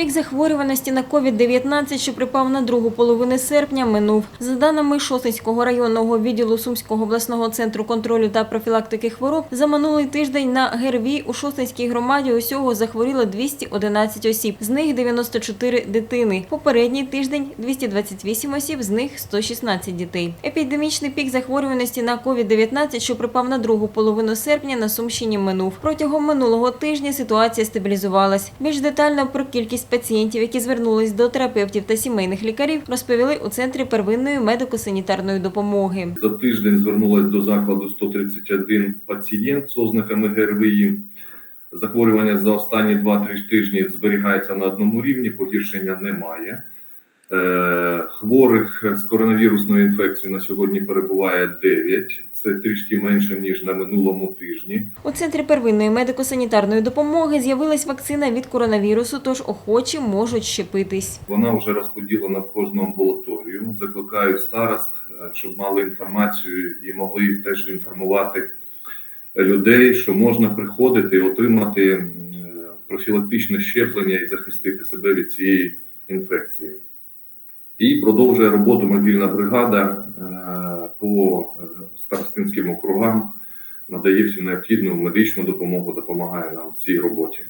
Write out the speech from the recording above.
Пік захворюваності на COVID-19, що припав на другу половину серпня, минув. За даними Шосинського районного відділу Сумського обласного центру контролю та профілактики хвороб, за минулий тиждень на ГРВІ у Шосинській громаді усього захворіло 211 осіб, з них 94 дитини. Попередній тиждень 228 осіб, з них 116 дітей. Епідемічний пік захворюваності на COVID-19, що припав на другу половину серпня, на Сумщині минув. Протягом минулого тижня ситуація стабілізувалась. Більш детально про кількість пацієнтів, які звернулись до терапевтів та сімейних лікарів, розповіли у центрі первинної медико-санітарної допомоги. За тиждень звернулась до закладу 131 пацієнт з ознаками ГРВІ. Захворювання за останні 2-3 тижні зберігається на одному рівні, погіршення немає. Е, Хворих з коронавірусною інфекцією на сьогодні перебуває 9. Це трішки менше ніж на минулому тижні. У центрі первинної медико-санітарної допомоги з'явилась вакцина від коронавірусу, тож охочі можуть щепитись. Вона вже розподілена в кожну амбулаторію. Закликаю старост, е, щоб мали інформацію і могли теж інформувати людей, що можна приходити і отримати е, профілактичне щеплення і захистити себе від цієї інфекції. І продовжує роботу мобільна бригада е, по е, старостинським округам, надає всю необхідну медичну допомогу, допомагає нам в цій роботі.